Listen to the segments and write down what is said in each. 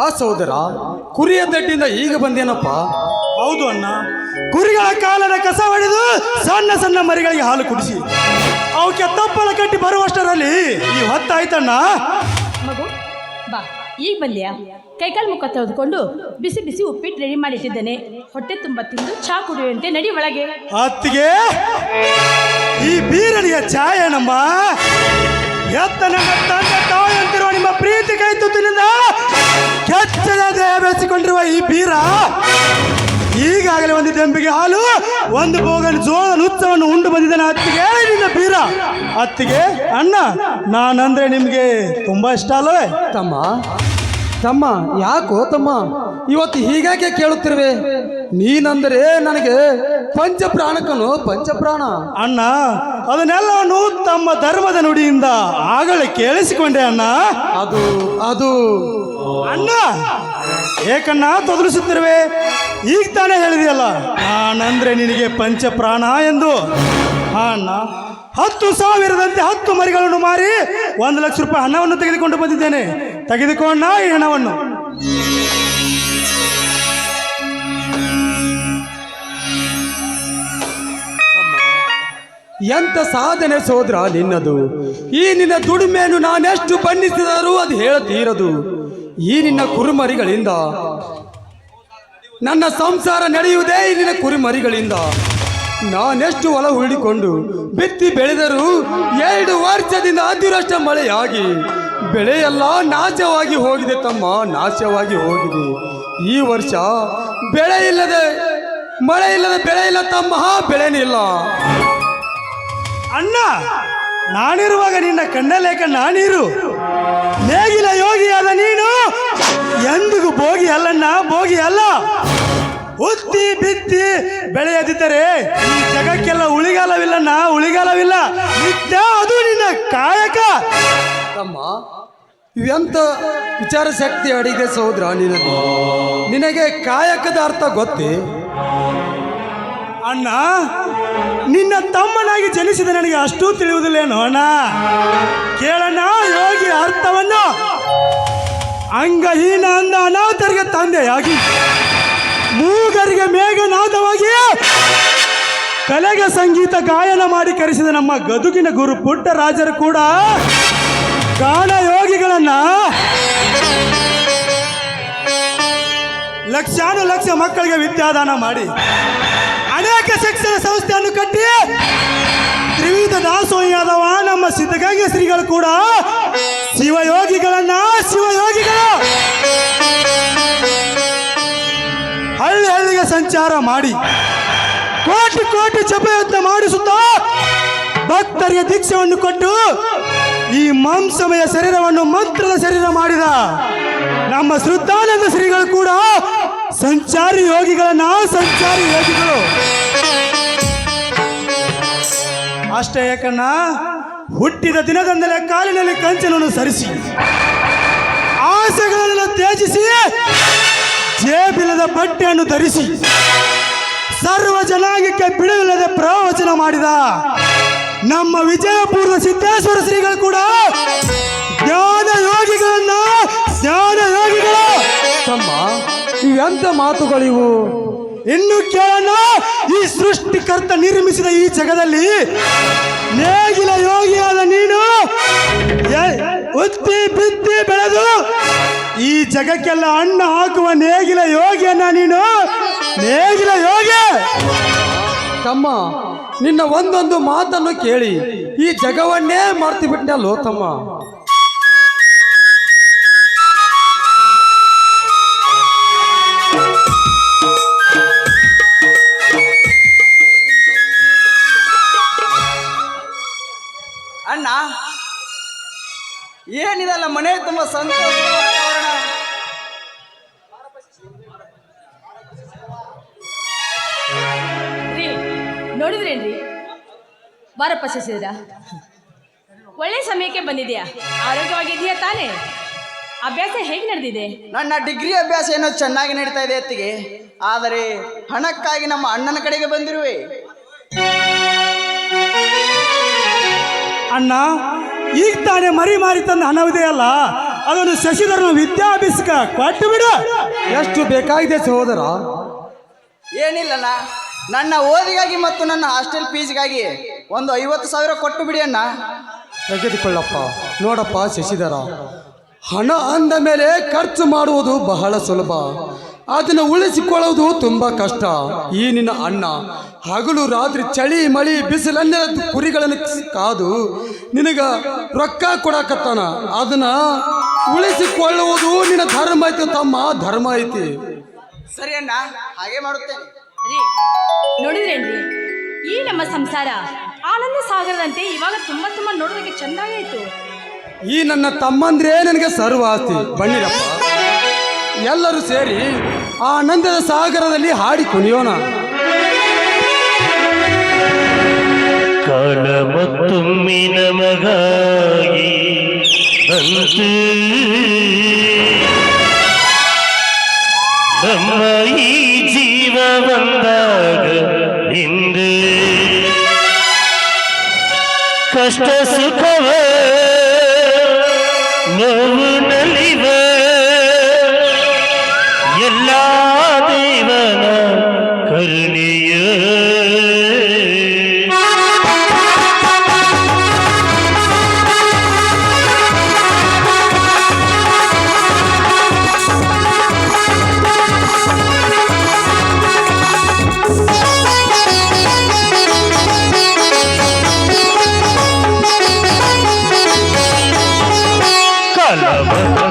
ಆ ಸಹೋದರ ಕುರಿಯ ದಡ್ಡಿಂದ ಈಗ ಬಂದೇನಪ್ಪ? ಹೌದು ಅಣ್ಣ. ಕುರಿಗಳ ಕಾಲದ ಕಸ ಹೊಡೆದು ಸಣ್ಣ ಸಣ್ಣ ಮರಿಗಳಿಗೆ ಹಾಲು ಕುಡಿಸಿ ಅವಕ್ಕೆ ತಪ್ಪಲ ಕಟ್ಟಿ ಬರುವಷ್ಟರಲ್ಲಿ ಈ ಹೊತ್ತಾಯ್ತಣ್ಣ. ಮಗು ಬಾ ಈಗ ಬಲ್ಯ ಕೈಕಾಲು ಮುಖ ತೆಗೆದುಕೊಂಡು ಬಿಸಿ ಬಿಸಿ ಉಪ್ಪಿಟ್ಟು ರೆಡಿ ಮಾಡಿಟ್ಟಿದ್ದೇನೆ. ಹೊಟ್ಟೆ ತುಂಬ ತಿಂದು ಚಹಾ ಕುಡಿಯುವಂತೆ ನಡಿ ಒಳಗೆ. ಅತ್ತಿಗೆ ಈ ಬೀರನಿಗೆ ಛಾಯೆ ನಮ್ಮ ಎತ್ತ ನನ್ನ ತಂದೆ ತಾಯಿ ಅಂತಿರುವ ನಿಮ್ಮ ಪ್ರೀತಿ ಕೈ ತುತ್ತಿನಿಂದ ಕೆಚ್ಚದ ಬೆಳೆಸಿಕೊಂಡಿರುವ ಈ ಬೀರ ಈಗಾಗಲೇ ಒಂದು ದೆಂಬಿಗೆ ಹಾಲು, ಒಂದು ಬೋಗಲು ಜೋಳ ನುಚ್ಚವನ್ನು ಉಂಡು ಬಂದಿದ್ದಾನೆ ಅತ್ತಿಗೆ. ನಿನ್ನ ಬೀರ? ಅತ್ತಿಗೆ, ಅಣ್ಣ, ನಾನಂದ್ರೆ ನಿಮಗೆ ತುಂಬಾ ಇಷ್ಟ ಅಲ್ಲವೇ? ತಮ್ಮ ತಮ್ಮ ಯಾಕೋ ತಮ್ಮ? ಇವತ್ತು ಹೀಗಾಕೆ ಕೇಳುತ್ತಿರುವೆ? ನೀನಂದ್ರೆ ನನಗೆ ಪಂಚಪ್ರಾಣಕನು ಪಂಚಪ್ರಾಣ. ಅಣ್ಣ ಅದನ್ನೆಲ್ಲಾನು ತಮ್ಮ ಧರ್ಮದ ನುಡಿಯಿಂದ ಆಗಲೇ ಕೇಳಿಸಿಕೊಂಡೆ ಅಣ್ಣ. ಅದು ಅದು. ಅಣ್ಣ ಏಕಣ್ಣ ತೊದಲಿಸುತ್ತಿರುವೆ. ಈಗ ತಾನೇ ಹೇಳಿದೆಯಲ್ಲ ನಾನಂದ್ರೆ ನಿನಗೆ ಪಂಚಪ್ರಾಣ ಎಂದು. ಹಾ ಅಣ್ಣ ಹತ್ತು ಸಾವಿರದಂತೆ ಹತ್ತು ಮರಿಗಳನ್ನು ಮಾರಿ ಒಂದು ಲಕ್ಷ ರೂಪಾಯಿ ಹಣವನ್ನು ತೆಗೆದುಕೊಂಡು ಬಂದಿದ್ದೇನೆ. ತೆಗೆದುಕೊಂಡ ಈ ಹಣವನ್ನು. ಎಂತ ಸಾಧನೆ ಸೋದ್ರ ನಿನ್ನದು? ಈ ನಿನ್ನ ದುಡಿಮೆಯನ್ನು ನಾನೆಷ್ಟು ಬಣ್ಣಿಸಿದರೂ ಅದು ಹೇಳತೀರದು. ಈ ನಿನ್ನ ಕುರುಮರಿಗಳಿಂದ ನನ್ನ ಸಂಸಾರ ನಡೆಯುವುದೇ ಈ ನಿನ್ನ ಕುರಿಮರಿಗಳಿಂದ. ನಾನೆಷ್ಟು ಹೊಲ ಹೂಡಿಕೊಂಡು ಬಿತ್ತಿ ಬೆಳೆದರು ಎರಡು ವರ್ಷದಿಂದ ಅತಿವೃಷ್ಟ ಮಳೆಯಾಗಿ. ಬೆಳೆಯೆಲ್ಲ ನಾಶವಾಗಿ ಹೋಗಿದೆ ತಮ್ಮ, ನಾಶವಾಗಿ ಹೋಗಿದೆ. ಈ ವರ್ಷ ಬೆಳೆ ಇಲ್ಲದೆ, ಮಳೆ ಇಲ್ಲದೆ ಬೆಳೆ ಇಲ್ಲ ತಮ್ಮ ಬೆಳೆನಿಲ್ಲ ಅಣ್ಣ, ನಾನಿರುವಾಗ ನಿನ್ನ ಕಣ್ಣಲೇಕ ನಾನೀರು. ನೇಗಿಲ ಯೋಗಿಯಾದ ನೀನು ಎಂದಿಗೂ ಭೋಗಿ ಅಲ್ಲಣ್ಣ, ಭೋಗಿ ಅಲ್ಲ. ಉತ್ತಿ ಬಿತ್ತಿ ಬೆಳೆಯದಿದ್ದರೆ ಈ ಜಗಕ್ಕೆಲ್ಲ ನಾ ಉಳಿಗಾಲವಿಲ್ಲ. ನಿತ್ಯ ಅದು ನಿನ್ನ ಕಾಯಕ. ತಮ್ಮ ಇವೆಂತ ವಿಚಾರ ಶಕ್ತಿ ಅಡಿಗೆ ಸಹೋದ್ರ ನಿನಗೆ ನಿನಗೆ ಕಾಯಕದ ಅರ್ಥ ಗೊತ್ತೇ? ಅಣ್ಣ ನಿನ್ನ ತಮ್ಮನಾಗಿ ಜನಿಸಿದ ನನಗೆ ಅಷ್ಟೂ ತಿಳಿಯುವುದಿಲ್ಲೇನೋ ಅಣ್ಣ? ಕೇಳಣ್ಣ ಯೋಗಿ ಅರ್ಥವನ್ನು. ಅಂಗಹೀನ ಅಂದ ಅನಾಥರಿಗೆ ತಂದೆಯಾಗಿ. ಮೂಗರಿಗೆ ಮೇಘನಾದವಾಗಿ ಕಲೆಗೆ ಸಂಗೀತ ಗಾಯನ ಮಾಡಿ ಕರೆಸಿದ ನಮ್ಮ ಗದುಗಿನ ಗುರು ಪುಟ್ಟ ರಾಜರು ಕೂಡ ಗಾನ ಯೋಗಿಗಳನ್ನ ಲಕ್ಷಾನು ಲಕ್ಷ ಮಕ್ಕಳಿಗೆ ವಿದ್ಯಾದಾನ ಮಾಡಿ ಅನೇಕ ಶಿಕ್ಷಣ ಸಂಸ್ಥೆಯನ್ನು ಕಟ್ಟಿ ತ್ರಿವಿಧ ದಾಸೋಹಿಯಾದವ ನಮ್ಮ ಸಿದ್ಧಗಂಗೆ ಶ್ರೀಗಳು ಕೂಡ ಶಿವಯೋಗಿಗಳನ್ನ, ಶಿವಯೋಗಿಗಳು. ಸಂಚಾರ ಮಾಡಿ. ಕೋಟಿ ಕೋಟಿ ಜಪಯತ್ನ ಮಾಡಿಸುತ್ತಾ ಭಕ್ತರಿಗೆ ದೀಕ್ಷೆಯನ್ನು ಕೊಟ್ಟು ಈ ಮಾಂಸಮಯ ಶರೀರವನ್ನು ಮಂತ್ರದ ಶರೀರ ಮಾಡಿದ ನಮ್ಮ ಶ್ರದ್ಧಾನಂದ ಶ್ರೀಗಳು ಕೂಡ ಸಂಚಾರಿ ಯೋಗಿಗಳನ್ನ ಸಂಚಾರಿ ಯೋಗಿಗಳು. ಅಷ್ಟೇ ಯಾಕನ್ನ ಹುಟ್ಟಿದ ದಿನದಿಂದಲೇ ಕಾಲಿನಲ್ಲಿ ಕಂಚನನ್ನು ಸರಿಸಿ. ಬಟ್ಟೆಯನ್ನು ಧರಿಸಿ ಸರ್ವ ಜನಾಂಗಕ್ಕೆ ಬಿಡುವಿಲ್ಲದೆ ಪ್ರವಚನ ಮಾಡಿದ ನಮ್ಮ ವಿಜಯಪುರದ ಸಿದ್ದೇಶ್ವರ ಶ್ರೀಗಳು ಕೂಡ ಜ್ಞಾನ ಯೋಗಿಗಳನ್ನ, ಜ್ಞಾನ ಯೋಗಿಗಳು. ತಮ್ಮ ಇವೆಂತ ಮಾತುಗಳಿವು ಇನ್ನು ಕೇಳೋಣ. ಈ ಸೃಷ್ಟಿಕರ್ತ ನಿರ್ಮಿಸಿದ ಈ ಜಗದಲ್ಲಿ ನೇಗಿಲ ಯೋಗಿಯಾದ ನೀನು ಉತ್ತಿ, ಬಿತ್ತಿ ಬೆಳೆದು ಈ ಜಗಕ್ಕೆಲ್ಲ ಅಣ್ಣ ಹಾಕುವ ನೇಗಿಲ ಯೋಗಿಯನ್ನ ನೀನು? ನೇಗಿಲ ಯೋಗಿ! ತಮ್ಮ ನಿನ್ನ ಒಂದೊಂದು ಮಾತನ್ನು ಕೇಳಿ. ಈ ಜಗವನ್ನೇ ಮರ್ತು ಬಿಟ್ಟಲ್ಲೋ ತಮ್ಮ? ಅಣ್ಣ ಏನಿದಲ್ಲ ಮನೆ ತುಂಬ ಸಂತೋಷ? ಬಾರಪ್ಪ ಶಶಿಧರ ಒಳ್ಳೆ ಸಮಯಕ್ಕೆ ಬಂದಿದೆಯಾ? ಆರೋಗ್ಯವಾಗಿದೆಯಾ ತಾನೇ? ಅಭ್ಯಾಸ ಹೇಗೆ ನಡೆದಿದೆ? ನನ್ನ ಡಿಗ್ರಿ ಅಭ್ಯಾಸ ಏನೋ ಚೆನ್ನಾಗಿ ನಡೀತಾ ಇದೆ ಅತ್ತಿಗೆ. ಆದರೆ ಹಣಕ್ಕಾಗಿ ನಮ್ಮ ಅಣ್ಣನ ಕಡೆಗೆ ಬಂದಿರುವೆ. ಅಣ್ಣ ಈಗ ತಾನೇ ಮರಿ ಮಾರಿ ತಂದ ಹಣವಿದೆಯಲ್ಲ ಅದನ್ನು ಶಶಿಧರನ ವಿದ್ಯಾಭ್ಯಾಸಕ ಕೊಟ್ಟು ಬಿಡು. ಎಷ್ಟು ಬೇಕಾಗಿದೆ ಸಹೋದರ? ಏನಿಲ್ಲಣ್ಣ ನನ್ನ ಓದಿಗಾಗಿ ಮತ್ತು ನನ್ನ ಹಾಸ್ಟೆಲ್ ಫೀಸ್ಗಾಗಿ ಒಂದು ಐವತ್ತು ಸಾವಿರ ಕೊಟ್ಟು ಬಿಡಿ ಅಣ್ಣ. ತೆಗೆದುಕೊಳ್ಳಪ್ಪ. ನೋಡಪ್ಪ ಶಶಿಧರ. ಹಣ ಅಂದ ಮೇಲೆ ಖರ್ಚು ಮಾಡುವುದು ಬಹಳ ಸುಲಭ. ಅದನ್ನು ಉಳಿಸಿಕೊಳ್ಳುವುದು ತುಂಬ ಕಷ್ಟ. ಈ ನಿನ್ನ ಅಣ್ಣ ಹಗಲು ರಾತ್ರಿ ಚಳಿ ಮಳಿ ಬಿಸಿಲನ್ನೆಲ್ಲ ಕುರಿಗಳನ್ನು ಕಾದು ನಿನಗ ರೊಕ್ಕ ಕೊಡಕತ್ತಾನ. ಅದನ್ನ ಉಳಿಸಿಕೊಳ್ಳುವುದು ನಿನ್ನ ಧರ್ಮ ಐತಿ ತಮ್ಮ ಧರ್ಮ ಐತಿ. ಸರಿ ಅಣ್ಣ ಹಾಗೆ ಮಾಡುತ್ತೇನೆ. ನೋಡಿದ್ರೇನ್ರಿ? ಈ ನಮ್ಮ ಸಂಸಾರ. ಆನಂದ ಸಾಗರದಂತೆ ಇವಾಗ ತುಂಬಾ ತುಂಬಾ ನೋಡೋದಕ್ಕೆ ಚಂದಾಗಾಯ್ತು ಈ ನನ್ನ ತಮ್ಮಂದ್ರೆ ನನಗೆ ಸರ್ವ ಆಸ್ತಿ ಬನ್ನಿರಪ್ಪ. ಎಲ್ಲರೂ ಸೇರಿ ಆನಂದದ ಸಾಗರದಲ್ಲಿ ಹಾಡಿ ಕುಣಿಯೋಣ. ಕಾಲ ಮತ್ತೊಮ್ಮೆ ನಮಗಾಗಿ ಬಂತು ನಮ್ಮ ಈ ಜೀವ ಬಂದಾಗ कष्ट सुख love.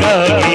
Hare